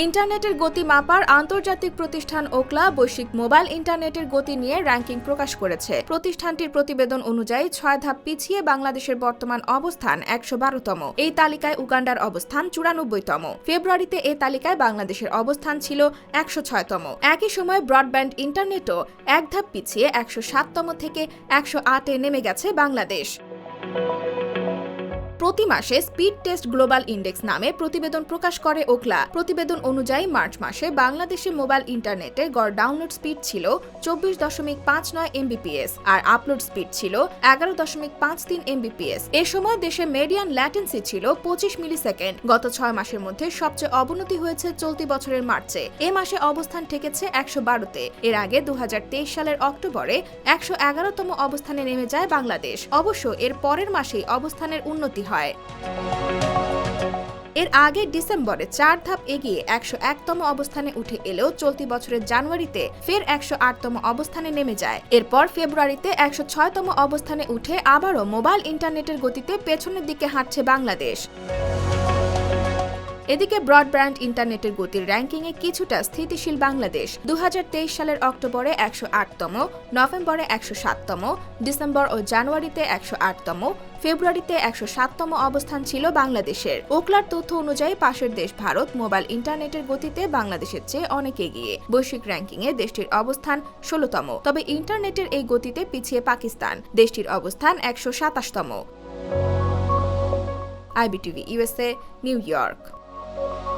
ইন্টারনেটের গতি মাপার আন্তর্জাতিক প্রতিষ্ঠান ওকলা বৈশ্বিক মোবাইল ইন্টারনেটের গতি নিয়ে র্যাঙ্কিং প্রকাশ করেছে। প্রতিষ্ঠানটির প্রতিবেদন অনুযায়ী ছয় ধাপ পিছিয়ে বাংলাদেশের বর্তমান অবস্থান একশো বারোতম। এই তালিকায় উগান্ডার অবস্থান চুরানব্বইতম। ফেব্রুয়ারিতে এ তালিকায় বাংলাদেশের অবস্থান ছিল একশো ছয়তম। একই সময় ব্রডব্যান্ড ইন্টারনেটও এক ধাপ পিছিয়ে একশো সাততম থেকে একশো আটে নেমে গেছে বাংলাদেশ। প্রতি মাসে স্পিড টেস্ট গ্লোবাল ইন্ডেক্স নামে প্রতিবেদন প্রকাশ করে ওকলা প্রতিবেদন অনুযায়ী মার্চ মাসে বাংলাদেশে মোবাইল ইন্টারনেটে গড় ডাউনলোড স্পিড ছিল চব্বিশ দশমিক পাঁচ নয় এমবিপিএস আর আপলোড স্পিড ছিল এগারো দশমিক পাঁচ তিন এমবিপিএস এ সময় দেশে মেডিয়ান ল্যাটেন্সি ছিল পঁচিশ মিলি সেকেন্ড গত ছয় মাসের মধ্যে সবচেয়ে অবনতি হয়েছে চলতি বছরের মার্চে। এ মাসে অবস্থান ঠেকেছে একশো বারোতে। এর আগে দু হাজার তেইশ সালের অক্টোবরে একশো এগারোতম অবস্থানে নেমে যায় বাংলাদেশ। অবশ্য এর পরের মাসেই অবস্থানের উন্নতি হয়। এর আগে ডিসেম্বরে চার ধাপ এগিয়ে একশো একতম অবস্থানে উঠে এলেও চলতি বছরের জানুয়ারিতে ফের একশো আটতম অবস্থানে নেমে যায়। এরপর ফেব্রুয়ারিতে একশো ছয়তম অবস্থানে উঠে আবারও মোবাইল ইন্টারনেটের গতিতে পেছনের দিকে হাঁটছে বাংলাদেশ। এদিকে ব্রডব্যান্ড ইন্টারনেটের গতির র্যাঙ্কিংয়ে কিছুটা স্থিতিশীল বাংলাদেশ। দু হাজার তেইশ সালের অক্টোবরে একশো আটতম, নভেম্বরে একশো সাততম, ডিসেম্বর ও জানুয়ারিতে একশো আটতম, ফেব্রুয়ারিতে একশো সাততম অবস্থান ছিল বাংলাদেশের। ওকলার তথ্য অনুযায়ী পাশের দেশ ভারত মোবাইল ইন্টারনেটের গতিতে বাংলাদেশের চেয়ে অনেক এগিয়ে। বৈশ্বিক র্যাঙ্কিংয়ে দেশটির অবস্থান ষোলতম, তবে ইন্টারনেটের এই গতিতে পিছিয়ে পাকিস্তান। দেশটির অবস্থান একশো সাতাশতম। IBTV USA New York. Thank you.